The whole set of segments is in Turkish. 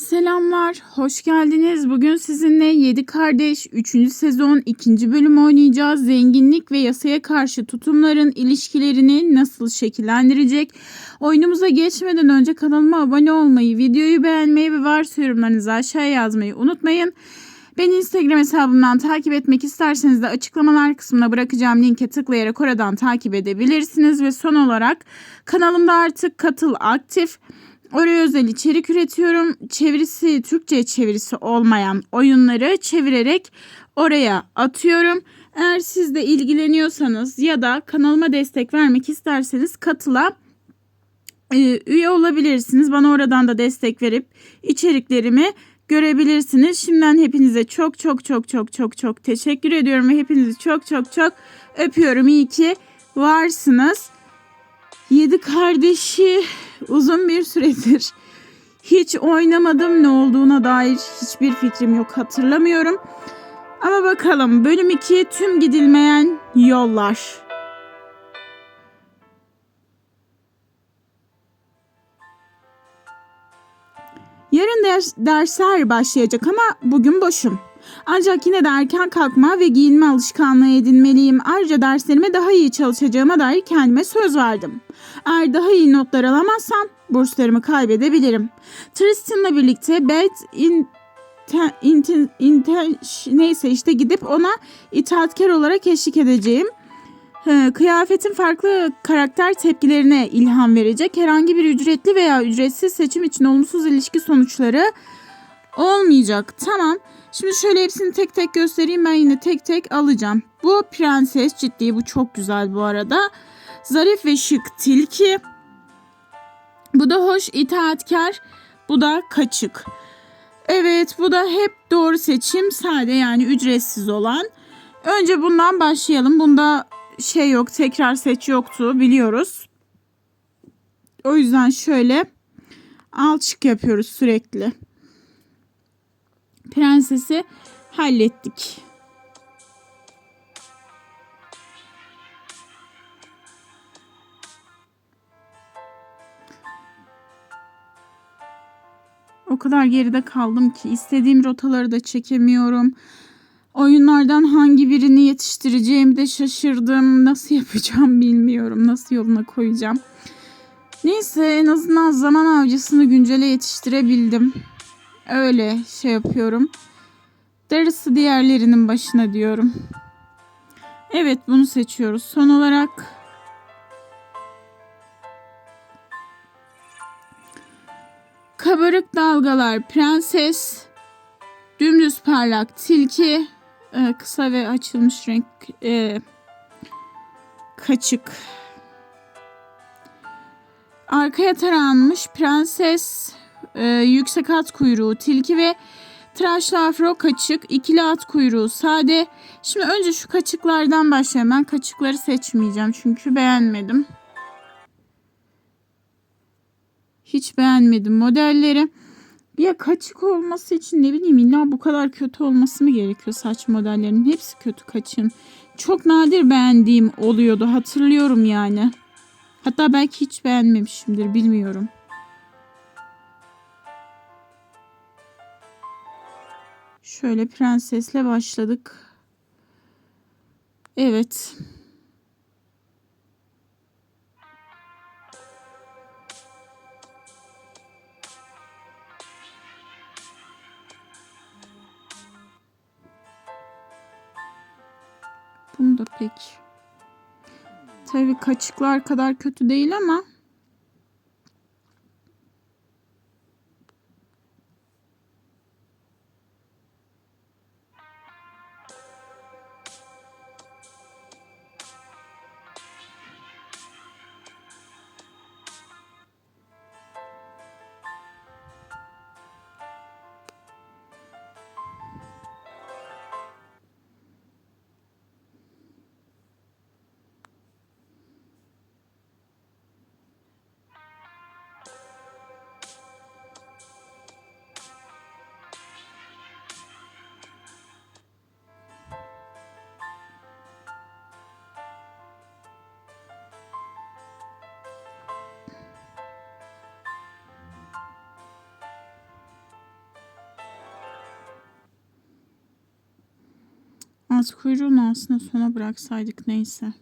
Selamlar, hoş geldiniz. Bugün sizinle 7 Kardeş 3. sezon 2. bölüm oynayacağız. Zenginlik ve yasaya karşı tutumların ilişkilerini nasıl şekillendirecek? Oyunumuza geçmeden önce kanalıma abone olmayı, videoyu beğenmeyi ve varsa yorumlarınızı aşağıya yazmayı unutmayın. Beni Instagram hesabımdan takip etmek isterseniz de açıklamalar kısmına bırakacağım linke tıklayarak oradan takip edebilirsiniz. Ve son olarak kanalımda artık katıl aktif. Oraya özel içerik üretiyorum. Çevirisi Türkçe çevirisi olmayan oyunları çevirerek oraya atıyorum. Eğer siz de ilgileniyorsanız ya da kanalıma destek vermek isterseniz katıla e, üye olabilirsiniz. Bana oradan da destek verip içeriklerimi görebilirsiniz. Şimdiden hepinize çok çok çok çok çok çok teşekkür ediyorum ve hepinizi çok çok çok öpüyorum. İyi ki varsınız. Yedi kardeşi uzun bir süredir hiç oynamadım. Ne olduğuna dair hiçbir fikrim yok hatırlamıyorum. Ama bakalım bölüm 2 tüm gidilmeyen yollar. Yarın ders, dersler başlayacak ama bugün boşum. Ancak yine de erken kalkma ve giyinme alışkanlığı edinmeliyim. Ayrıca derslerime daha iyi çalışacağıma dair kendime söz verdim. Eğer daha iyi notlar alamazsam burslarımı kaybedebilirim. Tristan'la birlikte Beth in, in, in, neyse işte gidip ona itaatkar olarak eşlik edeceğim. Kıyafetin farklı karakter tepkilerine ilham verecek. Herhangi bir ücretli veya ücretsiz seçim için olumsuz ilişki sonuçları olmayacak. Tamam. Şimdi şöyle hepsini tek tek göstereyim. Ben yine tek tek alacağım. Bu prenses ciddi. Bu çok güzel bu arada. Zarif ve şık tilki. Bu da hoş itaatkar. Bu da kaçık. Evet bu da hep doğru seçim. Sade yani ücretsiz olan. Önce bundan başlayalım. Bunda şey yok tekrar seç yoktu biliyoruz. O yüzden şöyle alçık yapıyoruz sürekli. Prensesi hallettik. O kadar geride kaldım ki istediğim rotaları da çekemiyorum. Oyunlardan hangi birini yetiştireceğimi de şaşırdım. Nasıl yapacağım bilmiyorum. Nasıl yoluna koyacağım. Neyse en azından zaman avcısını güncele yetiştirebildim. Öyle şey yapıyorum. Darısı diğerlerinin başına diyorum. Evet bunu seçiyoruz. Son olarak kabarık dalgalar prenses, dümdüz parlak tilki, e, kısa ve açılmış renk e, kaçık. Arkaya taranmış prenses, e, yüksek at kuyruğu tilki ve tıraşlı afro kaçık, ikili at kuyruğu sade. Şimdi önce şu kaçıklardan başlayalım. Ben kaçıkları seçmeyeceğim çünkü beğenmedim. Hiç beğenmedim modelleri. Ya kaçık olması için ne bileyim illa bu kadar kötü olması mı gerekiyor saç modellerinin? Hepsi kötü kaçın. Çok nadir beğendiğim oluyordu hatırlıyorum yani. Hatta belki hiç beğenmemişimdir bilmiyorum. Şöyle prensesle başladık. Evet. Bunu da pek tabii kaçıklar kadar kötü değil ama At kuyruğunu aslında sona bıraksaydık neyse.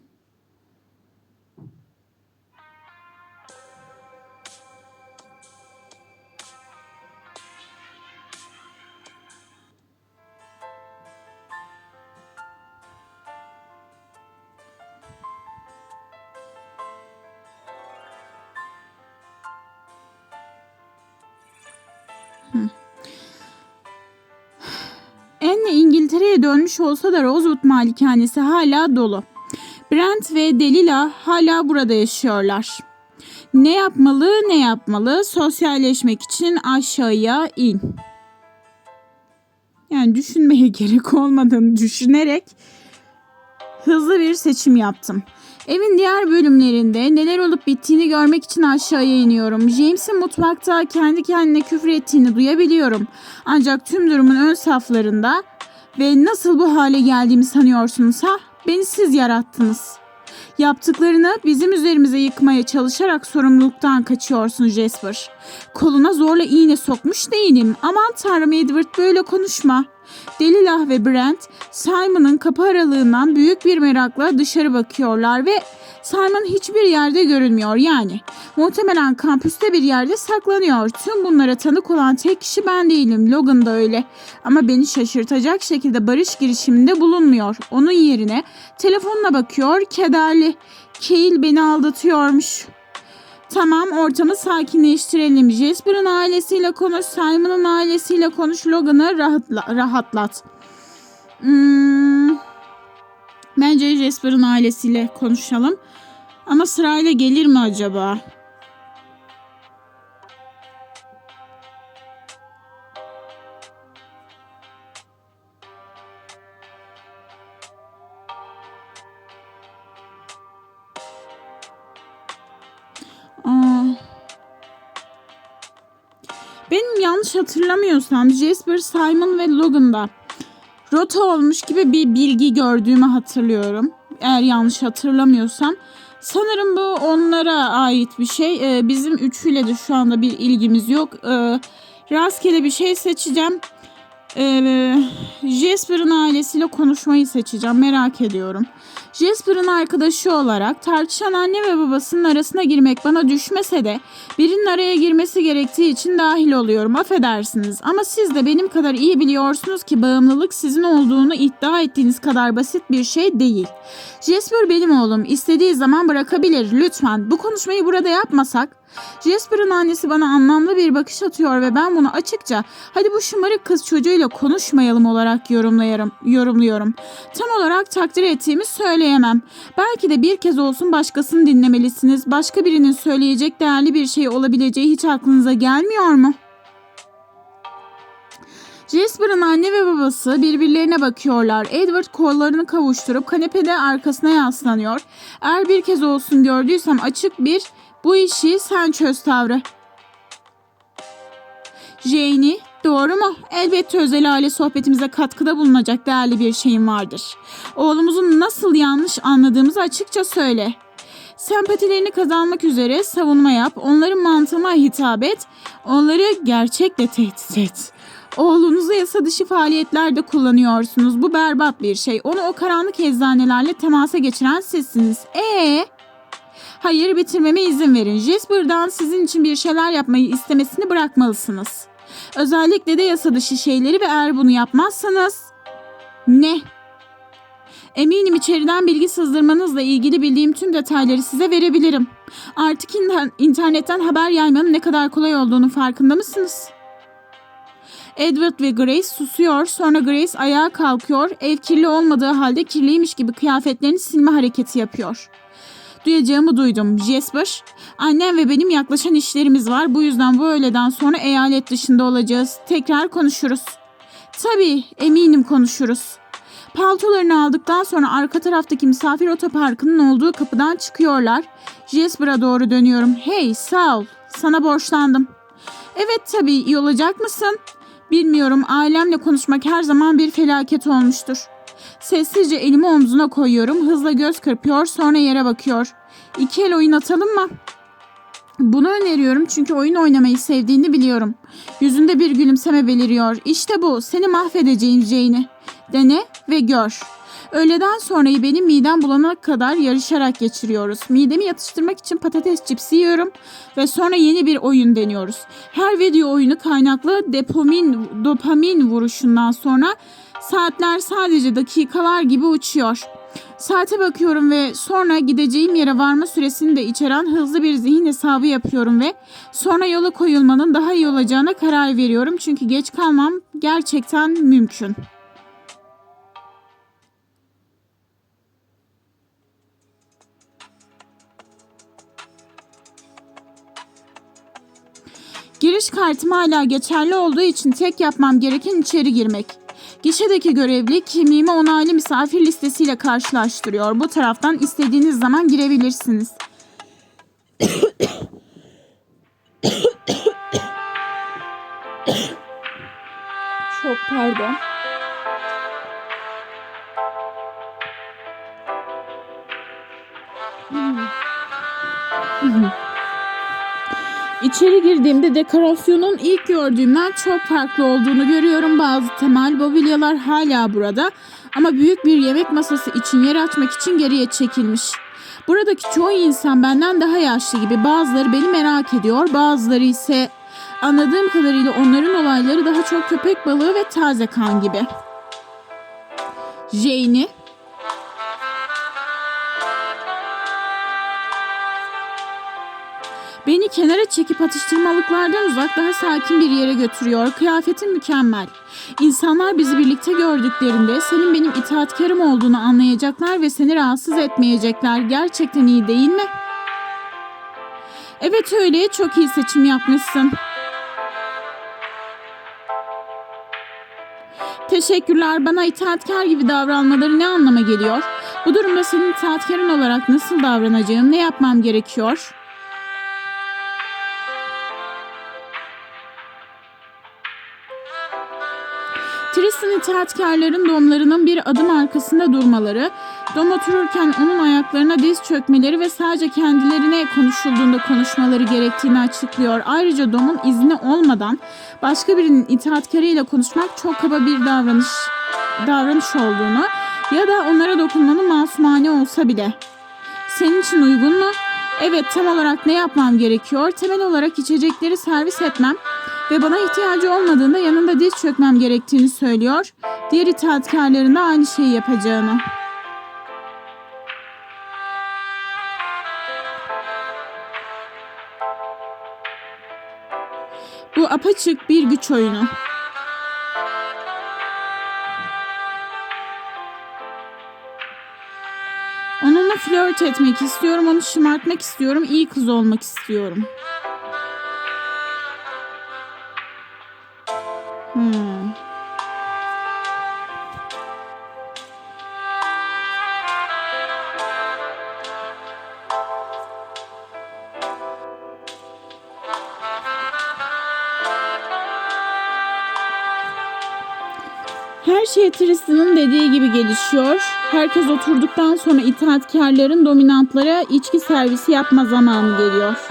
İngiltere'ye dönmüş olsa da Rosewood malikanesi hala dolu. Brent ve Delila hala burada yaşıyorlar. Ne yapmalı ne yapmalı sosyalleşmek için aşağıya in. Yani düşünmeye gerek olmadığını düşünerek hızlı bir seçim yaptım. Evin diğer bölümlerinde neler olup bittiğini görmek için aşağıya iniyorum. James'in mutfakta kendi kendine küfür ettiğini duyabiliyorum. Ancak tüm durumun ön saflarında ve nasıl bu hale geldiğimi sanıyorsunuz ha? Beni siz yarattınız. Yaptıklarını bizim üzerimize yıkmaya çalışarak sorumluluktan kaçıyorsun Jasper. Koluna zorla iğne sokmuş değilim. Aman tanrım Edward böyle konuşma. Delilah ve Brent Simon'ın kapı aralığından büyük bir merakla dışarı bakıyorlar ve Simon hiçbir yerde görünmüyor yani. Muhtemelen kampüste bir yerde saklanıyor. Tüm bunlara tanık olan tek kişi ben değilim. Logan da öyle. Ama beni şaşırtacak şekilde barış girişiminde bulunmuyor. Onun yerine telefonuna bakıyor kederli. Cale beni aldatıyormuş. Tamam ortamı sakinleştirelim. Jasper'ın ailesiyle konuş, Simon'ın ailesiyle konuş, Logan'ı rahatla, rahatlat. Hmm, bence Jasper'ın ailesiyle konuşalım. Ama sırayla gelir mi acaba? Hatırlamıyorsam Jasper, Simon ve Logan'da rota olmuş gibi bir bilgi gördüğümü hatırlıyorum. Eğer yanlış hatırlamıyorsam. Sanırım bu onlara ait bir şey. Ee, bizim üçüyle de şu anda bir ilgimiz yok. Ee, rastgele bir şey seçeceğim. Ee, Jasper'ın ailesiyle konuşmayı seçeceğim. Merak ediyorum. Jasper'ın arkadaşı olarak tartışan anne ve babasının arasına girmek bana düşmese de birinin araya girmesi gerektiği için dahil oluyorum. Affedersiniz ama siz de benim kadar iyi biliyorsunuz ki bağımlılık sizin olduğunu iddia ettiğiniz kadar basit bir şey değil. Jasper benim oğlum. İstediği zaman bırakabilir. Lütfen bu konuşmayı burada yapmasak. Jasper'ın annesi bana anlamlı bir bakış atıyor ve ben bunu açıkça hadi bu şımarık kız çocuğuyla konuşmayalım olarak yorumlayarım, yorumluyorum. Tam olarak takdir ettiğimi söyleyemem. Belki de bir kez olsun başkasını dinlemelisiniz. Başka birinin söyleyecek değerli bir şey olabileceği hiç aklınıza gelmiyor mu? Jasper'ın anne ve babası birbirlerine bakıyorlar. Edward kollarını kavuşturup kanepede arkasına yaslanıyor. Eğer bir kez olsun gördüysem açık bir bu işi sen çöz tavrı. Janie, doğru mu? Elbette özel aile sohbetimize katkıda bulunacak değerli bir şeyim vardır. Oğlumuzun nasıl yanlış anladığımızı açıkça söyle. Sempatilerini kazanmak üzere savunma yap, onların mantığına hitap et, onları gerçekle tehdit et. Oğlunuzu yasa dışı faaliyetlerde kullanıyorsunuz. Bu berbat bir şey. Onu o karanlık eczanelerle temasa geçiren sizsiniz. Ee? Hayır bitirmeme izin verin. Jasper'dan sizin için bir şeyler yapmayı istemesini bırakmalısınız. Özellikle de yasa dışı şeyleri ve eğer bunu yapmazsanız... Ne? Eminim içeriden bilgi sızdırmanızla ilgili bildiğim tüm detayları size verebilirim. Artık in- internetten haber yaymanın ne kadar kolay olduğunu farkında mısınız? Edward ve Grace susuyor. Sonra Grace ayağa kalkıyor. Ev kirli olmadığı halde kirliymiş gibi kıyafetlerini silme hareketi yapıyor. Duyacağımı duydum. Jasper, annem ve benim yaklaşan işlerimiz var. Bu yüzden bu öğleden sonra eyalet dışında olacağız. Tekrar konuşuruz. Tabii, eminim konuşuruz. Paltolarını aldıktan sonra arka taraftaki misafir otoparkının olduğu kapıdan çıkıyorlar. Jasper'a doğru dönüyorum. Hey, sağ ol. Sana borçlandım. Evet tabii, iyi olacak mısın? Bilmiyorum, ailemle konuşmak her zaman bir felaket olmuştur. Sessizce elimi omzuna koyuyorum. Hızla göz kırpıyor sonra yere bakıyor. İki el oyun atalım mı? Bunu öneriyorum çünkü oyun oynamayı sevdiğini biliyorum. Yüzünde bir gülümseme beliriyor. İşte bu. Seni mahvedeceğim Jane'i. Dene ve gör. Öğleden sonrayı benim midem bulana kadar yarışarak geçiriyoruz. Midemi yatıştırmak için patates cipsi yiyorum ve sonra yeni bir oyun deniyoruz. Her video oyunu kaynaklı depomin, dopamin vuruşundan sonra saatler sadece dakikalar gibi uçuyor. Saate bakıyorum ve sonra gideceğim yere varma süresini de içeren hızlı bir zihin hesabı yapıyorum ve sonra yola koyulmanın daha iyi olacağına karar veriyorum. Çünkü geç kalmam gerçekten mümkün. Giriş kartım hala geçerli olduğu için tek yapmam gereken içeri girmek. Gişedeki görevli kimliğimi onaylı misafir listesiyle karşılaştırıyor. Bu taraftan istediğiniz zaman girebilirsiniz. Çok pardon. İçeri girdiğimde dekorasyonun ilk gördüğümden çok farklı olduğunu görüyorum. Bazı temel mobilyalar hala burada ama büyük bir yemek masası için yer açmak için geriye çekilmiş. Buradaki çoğu insan benden daha yaşlı gibi. Bazıları beni merak ediyor, bazıları ise anladığım kadarıyla onların olayları daha çok köpek balığı ve taze kan gibi. Jane'i Beni kenara çekip atıştırmalıklardan uzak daha sakin bir yere götürüyor. Kıyafetin mükemmel. İnsanlar bizi birlikte gördüklerinde senin benim itaatkarım olduğunu anlayacaklar ve seni rahatsız etmeyecekler. Gerçekten iyi değil mi? Evet öyle. Çok iyi seçim yapmışsın. Teşekkürler. Bana itaatkar gibi davranmaları ne anlama geliyor? Bu durumda senin itaatkarın olarak nasıl davranacağım? Ne yapmam gerekiyor? Tristan itaatkarların domlarının bir adım arkasında durmaları, dom otururken onun ayaklarına diz çökmeleri ve sadece kendilerine konuşulduğunda konuşmaları gerektiğini açıklıyor. Ayrıca domun izni olmadan başka birinin itaatkarıyla konuşmak çok kaba bir davranış davranış olduğunu ya da onlara dokunmanın masumane olsa bile. Senin için uygun mu? Evet tam olarak ne yapmam gerekiyor? Temel olarak içecekleri servis etmem ve bana ihtiyacı olmadığında yanında diz çökmem gerektiğini söylüyor. Diğer itaatkarların da aynı şeyi yapacağını. Bu apaçık bir güç oyunu. Onunla flört etmek istiyorum, onu şımartmak istiyorum, iyi kız olmak istiyorum. Her şey Tristan'ın dediği gibi gelişiyor. Herkes oturduktan sonra itaatkarların dominantlara içki servisi yapma zamanı geliyor.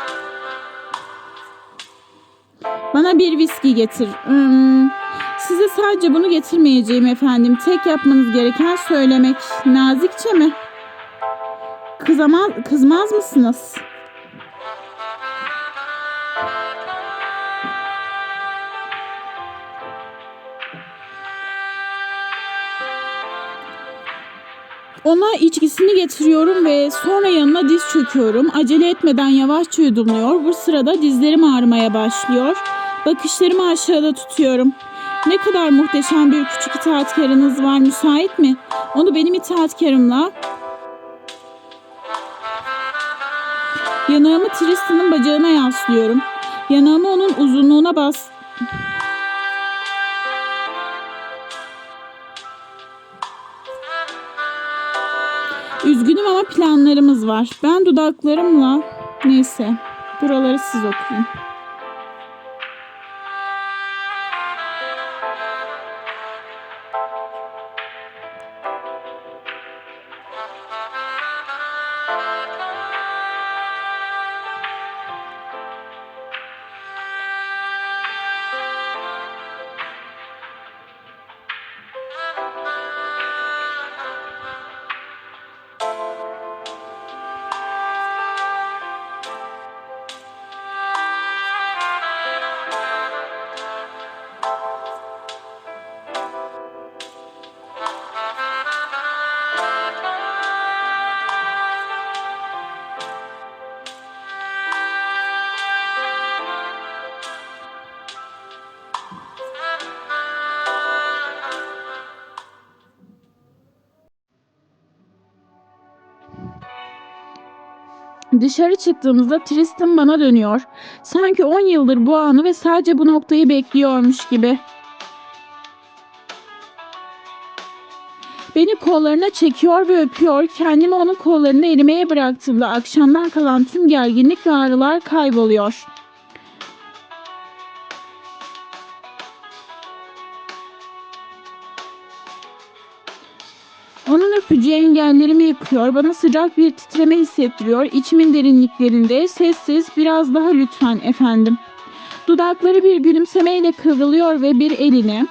Bana bir viski getir. Hmm, size sadece bunu getirmeyeceğim efendim. Tek yapmanız gereken söylemek. Nazikçe mi? Kızamaz, kızmaz mısınız? Ona içkisini getiriyorum ve sonra yanına diz çöküyorum. Acele etmeden yavaşça yudumluyor. Bu sırada dizlerim ağrımaya başlıyor. Bakışlarımı aşağıda tutuyorum. Ne kadar muhteşem bir küçük itaatkarınız var. Müsait mi? Onu benim itaatkarımla Yanağımı Tristan'ın bacağına yaslıyorum. Yanağımı onun uzunluğuna bas. Üzgünüm ama planlarımız var. Ben dudaklarımla neyse buraları siz okuyun. Dışarı çıktığımızda Tristan bana dönüyor. Sanki 10 yıldır bu anı ve sadece bu noktayı bekliyormuş gibi. Beni kollarına çekiyor ve öpüyor. Kendimi onun kollarında erimeye bıraktığımda akşamdan kalan tüm gerginlik ve ağrılar kayboluyor. Öpücüğü engellerimi yıkıyor, bana sıcak bir titreme hissettiriyor. İçimin derinliklerinde sessiz, biraz daha lütfen efendim. Dudakları bir gülümsemeyle kıvrılıyor ve bir elini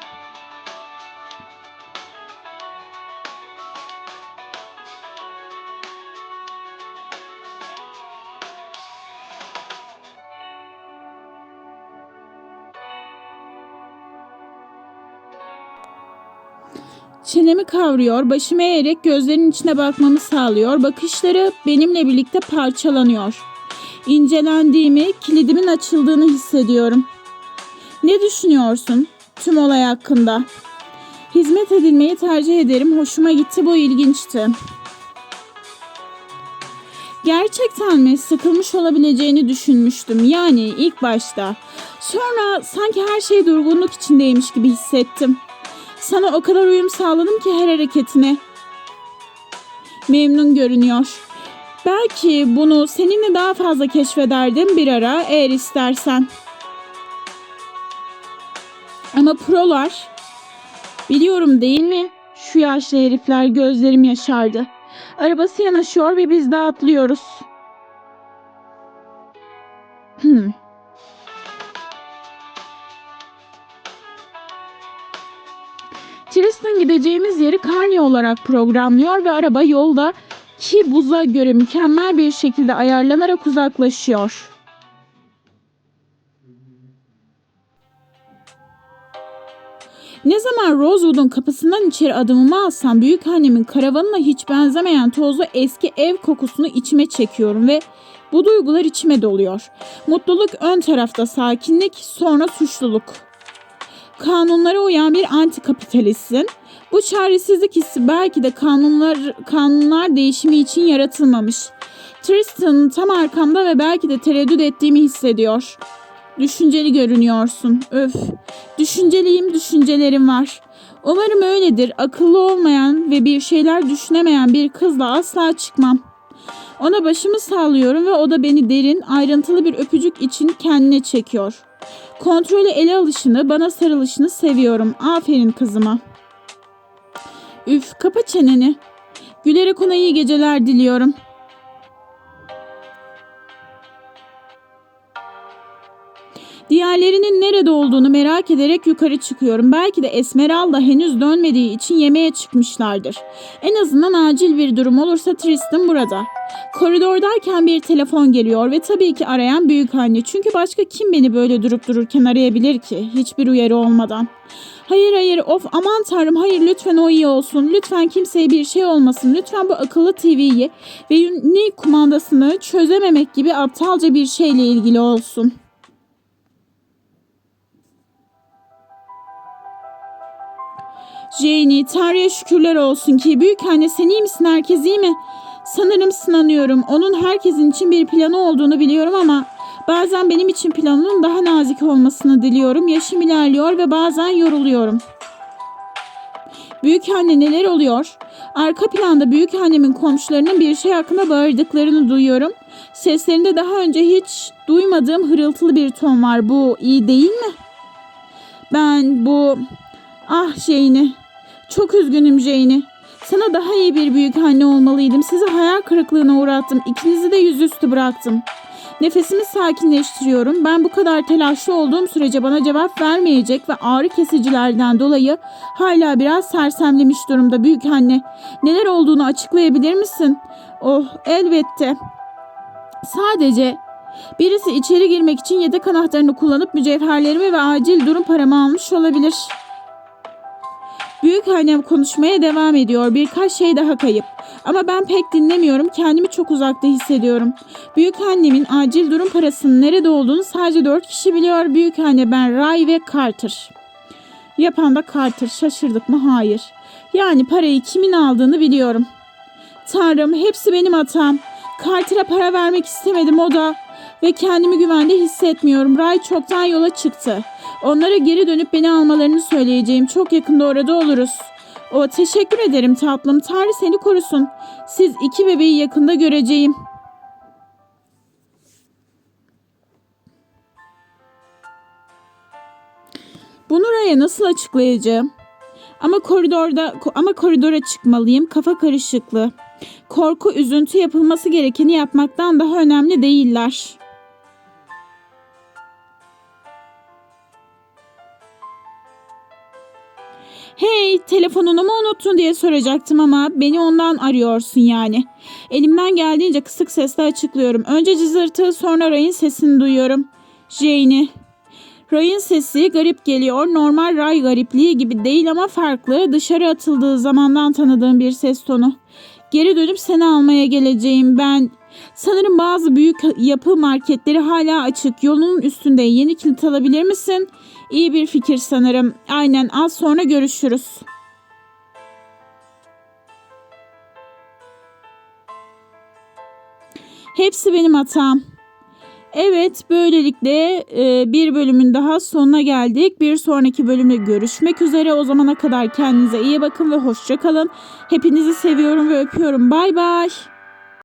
kavruyor, başımı eğerek gözlerinin içine bakmamı sağlıyor. Bakışları benimle birlikte parçalanıyor. İncelendiğimi, kilidimin açıldığını hissediyorum. Ne düşünüyorsun tüm olay hakkında? Hizmet edilmeyi tercih ederim. Hoşuma gitti bu ilginçti. Gerçekten mi? Sıkılmış olabileceğini düşünmüştüm. Yani ilk başta. Sonra sanki her şey durgunluk içindeymiş gibi hissettim. Sana o kadar uyum sağladım ki her hareketine. Memnun görünüyor. Belki bunu seninle daha fazla keşfederdim bir ara eğer istersen. Ama prolar biliyorum değil mi? Şu yaşlı herifler gözlerim yaşardı. Arabası yanaşıyor ve biz de atlıyoruz. Yeri karne olarak programlıyor ve araba yolda ki buza göre mükemmel bir şekilde ayarlanarak uzaklaşıyor. Ne zaman Rosewood'un kapısından içeri adımımı alsam büyük annemin karavanına hiç benzemeyen tozlu eski ev kokusunu içime çekiyorum ve bu duygular içime doluyor. Mutluluk ön tarafta sakinlik, sonra suçluluk. Kanunlara uyan bir antikapitalistsin. Bu çaresizlik hissi belki de kanunlar kanunlar değişimi için yaratılmamış. Tristan tam arkamda ve belki de tereddüt ettiğimi hissediyor. Düşünceli görünüyorsun. Öf. Düşünceliyim, düşüncelerim var. Umarım öyledir. Akıllı olmayan ve bir şeyler düşünemeyen bir kızla asla çıkmam. Ona başımı sağlıyorum ve o da beni derin, ayrıntılı bir öpücük için kendine çekiyor. Kontrolü ele alışını, bana sarılışını seviyorum. Aferin kızıma. Üf, kapa çeneni. Gülerek ona iyi geceler diliyorum. Diğerlerinin nerede olduğunu merak ederek yukarı çıkıyorum. Belki de Esmeralda henüz dönmediği için yemeğe çıkmışlardır. En azından acil bir durum olursa Tristan burada. Koridordayken bir telefon geliyor ve tabii ki arayan büyük anne. Çünkü başka kim beni böyle durup dururken arayabilir ki hiçbir uyarı olmadan. Hayır hayır of aman tanrım hayır lütfen o iyi olsun. Lütfen kimseye bir şey olmasın. Lütfen bu akıllı TV'yi ve unique kumandasını çözememek gibi aptalca bir şeyle ilgili olsun. Janie, Tanrı'ya şükürler olsun ki büyük anne sen iyi misin herkes iyi mi? Sanırım sınanıyorum. Onun herkesin için bir planı olduğunu biliyorum ama bazen benim için planının daha nazik olmasını diliyorum. Yaşım ilerliyor ve bazen yoruluyorum. Büyük anne neler oluyor? Arka planda büyük annemin komşularının bir şey hakkında bağırdıklarını duyuyorum. Seslerinde daha önce hiç duymadığım hırıltılı bir ton var. Bu iyi değil mi? Ben bu Ah Jane'i. Çok üzgünüm Jane'i. Sana daha iyi bir büyük anne olmalıydım. Sizi hayal kırıklığına uğrattım. İkinizi de yüzüstü bıraktım. Nefesimi sakinleştiriyorum. Ben bu kadar telaşlı olduğum sürece bana cevap vermeyecek ve ağrı kesicilerden dolayı hala biraz sersemlemiş durumda büyük anne. Neler olduğunu açıklayabilir misin? Oh elbette. Sadece birisi içeri girmek için yedek anahtarını kullanıp mücevherlerimi ve acil durum paramı almış olabilir. Büyük annem konuşmaya devam ediyor. Birkaç şey daha kayıp. Ama ben pek dinlemiyorum. Kendimi çok uzakta hissediyorum. Büyük annemin acil durum parasının nerede olduğunu sadece dört kişi biliyor. Büyük anne ben Ray ve Carter. Yapan da Carter. Şaşırdık mı? Hayır. Yani parayı kimin aldığını biliyorum. Tanrım hepsi benim hatam. Carter'a para vermek istemedim o da. Ve kendimi güvende hissetmiyorum. Ray çoktan yola çıktı. Onlara geri dönüp beni almalarını söyleyeceğim. Çok yakında orada oluruz. O teşekkür ederim tatlım. Tanrı seni korusun. Siz iki bebeği yakında göreceğim. Bunu Ray'a nasıl açıklayacağım? Ama koridorda ama koridora çıkmalıyım. Kafa karışıklığı. Korku, üzüntü yapılması gerekeni yapmaktan daha önemli değiller. Telefonunu mu unuttun diye soracaktım ama beni ondan arıyorsun yani. Elimden geldiğince kısık sesle açıklıyorum. Önce cızırtı, sonra Ray'ın sesini duyuyorum. Jane'i. Ray'ın sesi garip geliyor. Normal Ray garipliği gibi değil ama farklı. Dışarı atıldığı zamandan tanıdığım bir ses tonu. Geri dönüp seni almaya geleceğim ben. Sanırım bazı büyük yapı marketleri hala açık. Yolun üstünde yeni kilit alabilir misin? İyi bir fikir sanırım. Aynen az sonra görüşürüz. Hepsi benim hatam. Evet, böylelikle e, bir bölümün daha sonuna geldik. Bir sonraki bölümde görüşmek üzere. O zamana kadar kendinize iyi bakın ve hoşça kalın. Hepinizi seviyorum ve öpüyorum. Bay bay.